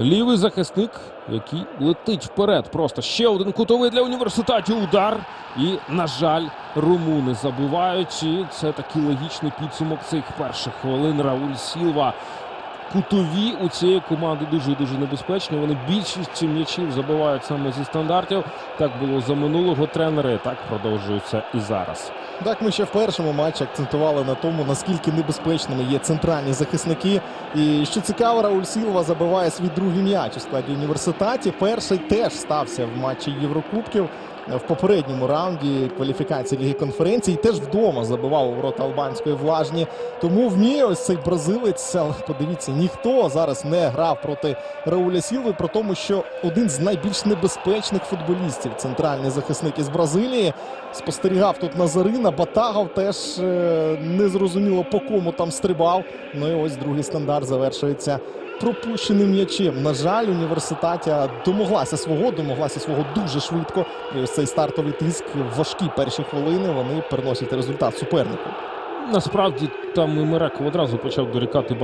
Лівий захисник, який летить вперед. Просто ще один кутовий для університетів. Удар. І, на жаль, румуни забивають. І це такий логічний підсумок цих перших хвилин. Рауль Сілва. Кутові у цієї команди дуже дуже небезпечні. Вони більшість м'ячів забивають саме зі стандартів. Так було за минулого тренера. і Так продовжується і зараз. Так, ми ще в першому матчі акцентували на тому, наскільки небезпечними є центральні захисники. І що цікаво, Рауль Сілва забиває свій другий м'яч у складі університеті. Перший теж стався в матчі Єврокубків в попередньому раунді кваліфікації Ліги конференції. Теж вдома забивав у ворота албанської влажні. Тому вміє ось цей бразилець. Але подивіться, ніхто зараз не грав проти Рауля Сілви, про тому, що один з найбільш небезпечних футболістів, центральний захисник із Бразилії, спостерігав тут Назарина. Батагов теж е, незрозуміло по кому там стрибав. Ну і ось другий стандарт завершується пропущеним м'ячем. На жаль, університатя домоглася свого, домоглася свого дуже швидко. І ось цей стартовий тиск, важкі перші хвилини. Вони приносять результат супернику. Насправді там і Мереков одразу почав дорікати